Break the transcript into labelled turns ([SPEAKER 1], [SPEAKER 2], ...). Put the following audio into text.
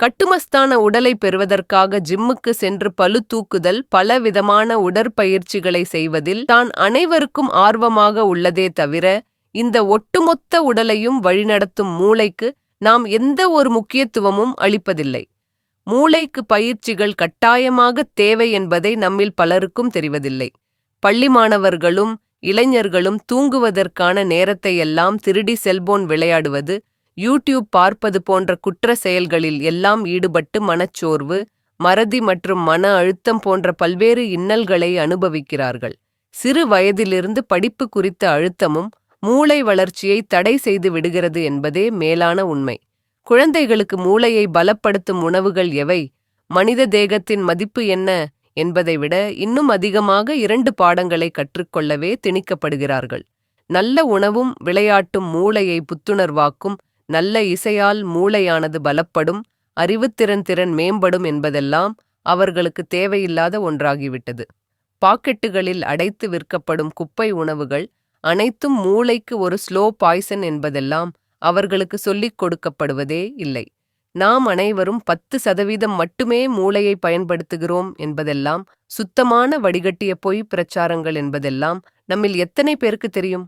[SPEAKER 1] கட்டுமஸ்தான உடலை பெறுவதற்காக ஜிம்முக்கு சென்று பளு தூக்குதல் பல விதமான உடற்பயிற்சிகளை செய்வதில் தான் அனைவருக்கும் ஆர்வமாக உள்ளதே தவிர இந்த ஒட்டுமொத்த உடலையும் வழிநடத்தும் மூளைக்கு நாம் எந்த ஒரு முக்கியத்துவமும் அளிப்பதில்லை. மூளைக்கு பயிற்சிகள் கட்டாயமாக தேவை என்பதை நம்மில் பலருக்கும் தெரிவதில்லை. பள்ளி மாணவர்களும் இளைஞர்களும் தூங்குவதற்கான நேரத்தை எல்லாம் திருடி செல்போன் விளையாடுவது யூடியூப் பார்ப்பது போன்ற குற்ற செயல்களில் எல்லாம் ஈடுபட்டு மனச்சோர்வு மறதி மற்றும் மன அழுத்தம் போன்ற பல்வேறு இன்னல்களை அனுபவிக்கிறார்கள். சிறு வயதிலிருந்து படிப்பு குறித்த அழுத்தமும் மூளை வளர்ச்சியை தடை செய்து விடுகிறது என்பதே மேலான உண்மை. குழந்தைகளுக்கு மூளையை பலப்படுத்தும் உணவுகள் எவை? மனித தேகத்தின் மதிப்பு என்ன? என்பதை விட இன்னும் அதிகமாக இரண்டு பாடங்களை கற்றுக்கொள்ளவே திணிக்கப்படுகிறார்கள். நல்ல உணவும் விளையாட்டும் மூளையை புத்துணர்வாக்கும் நல்ல இசையால் மூளையானது பலப்படும் அறிவுத்திறன் திறன் மேம்படும் என்பதெல்லாம் அவர்களுக்கு தேவையில்லாத ஒன்றாகிவிட்டது. பாக்கெட்டுகளில் அடைத்து விற்கப்படும் குப்பை உணவுகள் அனைத்தும் மூளைக்கு ஒரு ஸ்லோ பாய்சன் என்பதெல்லாம் அவர்களுக்கு சொல்லிக் கொடுக்கப்படுவதே இல்லை. நாம் அனைவரும் பத்து சதவீதம் மட்டுமே மூளையை பயன்படுத்துகிறோம் என்பதெல்லாம் சுத்தமான வடிகட்டிய பொய் பிரச்சாரங்கள் என்பதெல்லாம் நம்மில் எத்தனை பேருக்கு தெரியும்?